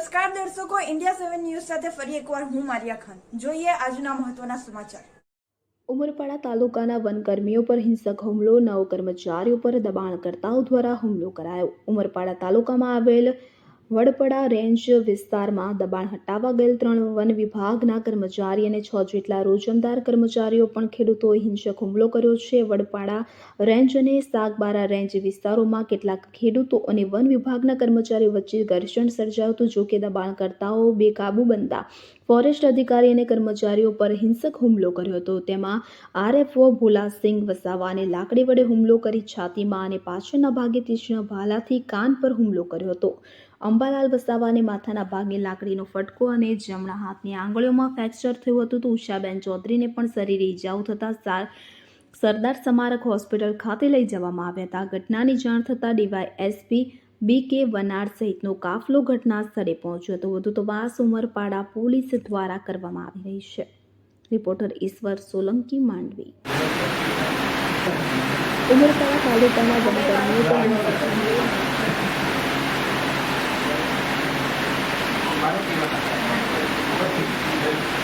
નમસ્કાર દર્શકો ઇન્ડિયા સેવન ન્યૂઝ સાથે ફરી એકવાર હું મારિયા ખાન. જોઈએ આજના મહત્વના સમાચાર. ઉમરપાડા તાલુકાના વનકર્મીઓ પર હિંસક હુમલો, નવ કર્મચારીઓ પર દબાણકર્તાઓ દ્વારા હુમલો કરાયો. ઉમરપાડા તાલુકામાં આવેલ વડપડા રેન્જ વિસ્તારમાં દબાણ હટાવવા ગયેલ ત્રણ વન વિભાગના કર્મચારી અને છ જેટલા રોજમદાર કર્મચારીઓ પણ ખેડૂતોએ હિંસક હુમલો કર્યો છે. વડપાડા રેન્જ અને સાગબારા રેન્જ વિસ્તારોમાં કેટલાક ખેડૂતો અને વન વિભાગના કર્મચારીઓ વચ્ચે ઘર્ષણ સર્જાયું હતું જોકે દબાણકર્તાઓ બેકાબુ બનતા ફોરેસ્ટ અધિકારી અને કર્મચારીઓ પર હિંસક હુમલો કર્યો હતો. તેમાં આરએફઓ ભોલાસિંહ વસાવાને લાકડી વડે હુમલો કરી છાતીમાં અને પાછળના ભાગે તીક્ષ્ણ ભાલાથી કાન પર હુમલો કર્યો હતો. અંબાલાલ વસાવાને માથાના ભાગે લાકડીનો ફટકો અને જમણા હાથની આંગળીઓમાં ફ્રેક્ચર થયું હતું તો ઉષાબેન ચૌધરીને પણ શરીરે ઇજાઓ થતાં સાર સરદાર સ્મારક હોસ્પિટલ ખાતે લઈ જવામાં આવ્યા હતા. ઘટનાની જાણ થતાં ડીવાય એસપી બી કે વનાર સહિતનો કાફલો ઘટના સ્થળે પહોંચ્યો હતો. વધુ તપાસ ઉમરપાડા પોલીસ દ્વારા કરવામાં આવી રહી છે. રિપોર્ટર ઈશ્વર સોલંકી માંડવી. ઉમરપાડા તાલુકાના あるという方がいます。